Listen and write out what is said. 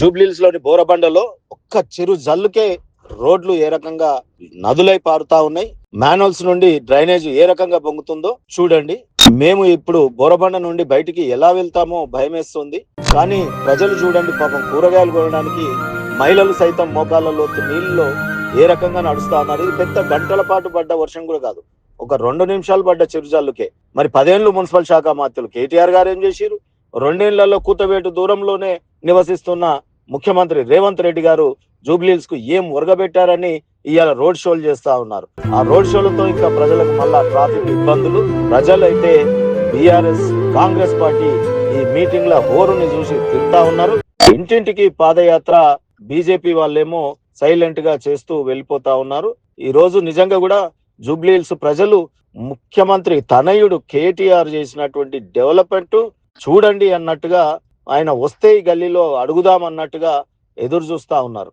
జూబ్లీల్స్లోని బోరబండలో ఒక్క చెరు జల్లుకే రోడ్లు ఏ రకంగా నదులై పారుతా ఉన్నాయి. మాన్యువల్స్ నుండి డ్రైనేజ్ ఏ రకంగా పొంగుతుందో చూడండి. మేము ఇప్పుడు బోరబండ నుండి బయటికి ఎలా వెళ్తామో భయమేస్తుంది. కానీ ప్రజలు చూడండి పాపం కూరగాయలు కొనడానికి మహిళలు సైతం మోకాళ్ళలో నీళ్ళలో ఏ రకంగా నడుస్తా ఉన్నారు. ఇది పెద్ద గంటల పాటు పడ్డ వర్షం కూడా కాదు. ఒక రెండు నిమిషాలు పడ్డ చిరుజల్లుకే మరి పదేళ్ళు మున్సిపల్ శాఖ మాత్రులు కేటీఆర్ గారు ఏం చేసిరు రెండేళ్ళలో కూతవేటు దూరంలోనే నివసిస్తున్న ముఖ్యమంత్రి రేవంత్ రెడ్డి గారు జూబ్లీల్స్కు ఏం ఉరగబెట్టారని ఇవాళ రోడ్ షోలు చేస్తా ఉన్నారు. ఆ రోడ్ షోలతో ఇంకా ప్రజలకు మళ్ళా ట్రాఫిక్ ఇబ్బందులు. ప్రజలైతే బీఆర్ఎస్ కాంగ్రెస్ పార్టీ ఈ మీటింగ్లో హోరుని చూసి తింటా ఉన్నారు. ఇంటింటికి పాదయాత్ర బీజేపీ వాళ్ళేమో సైలెంట్గా చేస్తూ వెళ్ళిపోతా ఉన్నారు. ఈ రోజు నిజంగా కూడా జూబ్లీహిల్స్ ప్రజలు ముఖ్యమంత్రి తనయుడు కేటీఆర్ చేసినటువంటి డెవలప్మెంట్ చూడండి అన్నట్టుగా ఆయన వస్తే ఈ గల్లీలో అడుగుదాం అన్నట్టుగా ఎదురు చూస్తా ఉన్నారు.